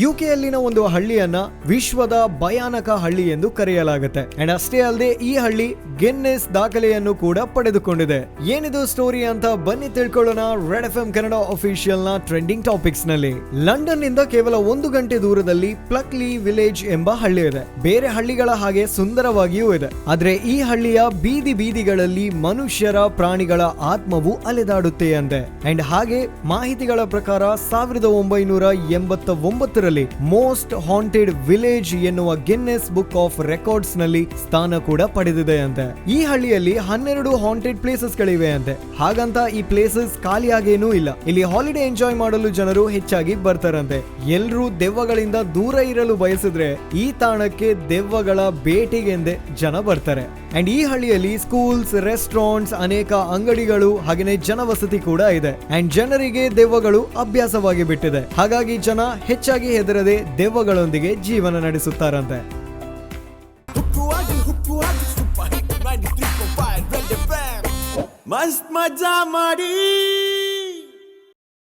ಯುಕೆಯಲ್ಲಿನ ಒಂದು ಹಳ್ಳಿಯನ್ನ ವಿಶ್ವದ ಭಯಾನಕ ಹಳ್ಳಿ ಎಂದು ಕರೆಯಲಾಗುತ್ತೆ. ಅಂಡ್ ಅಷ್ಟೇ ಅಲ್ಲದೆ ಈ ಹಳ್ಳಿ ಗೆನ್ನೆಸ್ ದಾಖಲೆಯನ್ನು ಕೂಡ ಪಡೆದುಕೊಂಡಿದೆ. ಏನಿದು ಸ್ಟೋರಿ ಅಂತ ಬನ್ನಿ ತಿಳ್ಕೊಳ್ಳೋಣ ರೆಡ್ ಎಫ್ ಎಂ ಕನ್ನಡ ಅಫಿಷಿಯಲ್ನ ಟ್ರೆಂಡಿಂಗ್ ಟಾಪಿಕ್ಸ್ನಲ್ಲಿ. ಲಂಡನ್ನಿಂದ ಕೇವಲ ಒಂದು ಗಂಟೆ ದೂರದಲ್ಲಿ ಪ್ಲಕ್ಲಿ ವಿಲೇಜ್ ಎಂಬ ಹಳ್ಳಿ ಇದೆ. ಬೇರೆ ಹಳ್ಳಿಗಳ ಹಾಗೆ ಸುಂದರವಾಗಿಯೂ ಇದೆ. ಆದ್ರೆ ಈ ಹಳ್ಳಿಯ ಬೀದಿ ಬೀದಿಗಳಲ್ಲಿ ಮನುಷ್ಯರ ಪ್ರಾಣಿಗಳ ಆತ್ಮವು ಅಲೆದಾಡುತ್ತೆ ಅಂತೆ ಅಂಡ್ ಹಾಗೆ ಮಾಹಿತಿಗಳ ಪ್ರಕಾರ ಸಾವಿರದ ಒಂಬೈನೂರ ಎಂಬತ್ತ ಒಂಬತ್ತರಲ್ಲಿ ಮೋಸ್ಟ್ ಹಾಂಟೆಡ್ ವಿಲೇಜ್ ಎನ್ನುವ ಗಿನ್ನೆಸ್ ಬುಕ್ ಆಫ್ ರೆಕಾರ್ಡ್ಸ್ನಲ್ಲಿ ಸ್ಥಾನ ಕೂಡ ಪಡೆದಿದೆ ಅಂತೆ. ಈ ಹಳ್ಳಿಯಲ್ಲಿ ಹನ್ನೆರಡು ಹಾಂಟೆಡ್ ಪ್ಲೇಸಸ್ ಗಳಿವೆ ಅಂತೆ. ಹಾಗಂತ ಈ ಪ್ಲೇಸಸ್ ಖಾಲಿಯಾಗೇನೂ ಇಲ್ಲ. ಇಲ್ಲಿ ಹಾಲಿಡೇ ಎಂಜಾಯ್ ಮಾಡಲು ಜನರು ಹೆಚ್ಚಾಗಿ ಬರ್ತಾರಂತೆ. ಎಲ್ರೂ ದೆವ್ವಗಳಿಂದ ದೂರ ಇರಲು ಬಯಸಿದ್ರೆ ಈ ತಾಣಕ್ಕೆ ದೆವ್ವಗಳ ಭೇಟಿಗೆಂದೇ ಜನ ಬರ್ತಾರೆ. ಅಂಡ್ ಈ ಹಳ್ಳಿಯಲ್ಲಿ ಸ್ಕೂಲ್ಸ್, ರೆಸ್ಟೋರೆಂಟ್ಸ್ ಅನೇಕ ಅಂಗಡಿಗಳು ಹಾಗೆಯೇ ಜನವಸತಿ ಕೂಡ ಇದೆ. ಅಂಡ್ ಜನರಿಗೆ ದೆವ್ವಗಳು ಅಭ್ಯಾಸವಾಗಿ ಬಿಟ್ಟಿದೆ. ಹಾಗಾಗಿ ಜನ ಹೆಚ್ಚಾಗಿ ಹೆದರದೆ ದೆವ್ವಗಳೊಂದಿಗೆ ಜೀವನ ನಡೆಸುತ್ತಾರಂತೆ. ಹುಕ್ಕುವಾಗಿ ಹುಕ್ಕುವಾಗಿ ಸೂಪರ್ ಹಿಟ್ 93.5 ಮಸ್ತ್ ಮಜಾ ಮಾಡಿ.